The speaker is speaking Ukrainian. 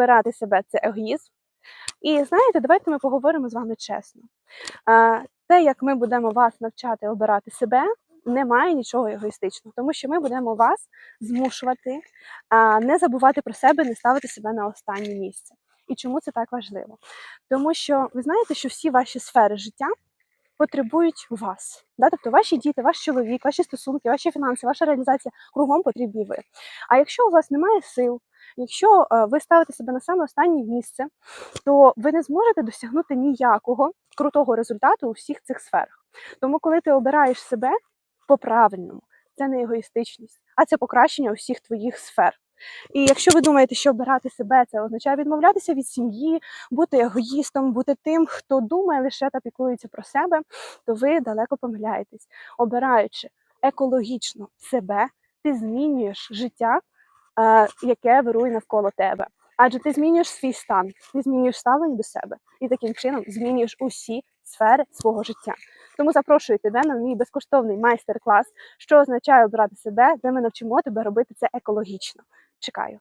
обирати себе це егоїзм. І знаєте, давайте ми поговоримо з вами чесно. Те, як ми будемо вас навчати обирати себе, немає нічого егоїстичного, тому що ми будемо вас змушувати не забувати про себе, не ставити себе на останнє місце. І чому це так важливо? Тому що ви знаєте, що всі ваші сфери життя потребують вас. Да? Тобто ваші діти, ваш чоловік, ваші стосунки, ваші фінанси, ваша реалізація кругом потрібні ви. А якщо у вас немає сил, якщо е, ви ставите себе на саме останнє місце, то ви не зможете досягнути ніякого крутого результату у всіх цих сферах. Тому, коли ти обираєш себе по-правильному, це не егоїстичність, а це покращення усіх твоїх сфер. І якщо ви думаєте, що обирати себе це означає відмовлятися від сім'ї, бути егоїстом, бути тим, хто думає лише та піклується про себе, то ви далеко помиляєтесь. Обираючи екологічно себе, ти змінюєш життя, яке вирує навколо тебе. Адже ти змінюєш свій стан, ти змінюєш ставлення до себе і таким чином змінюєш усі сфери свого життя. Тому запрошую тебе на мій безкоштовний майстер-клас, що означає обрати себе, де ми навчимо тебе робити це екологічно. Чекаю.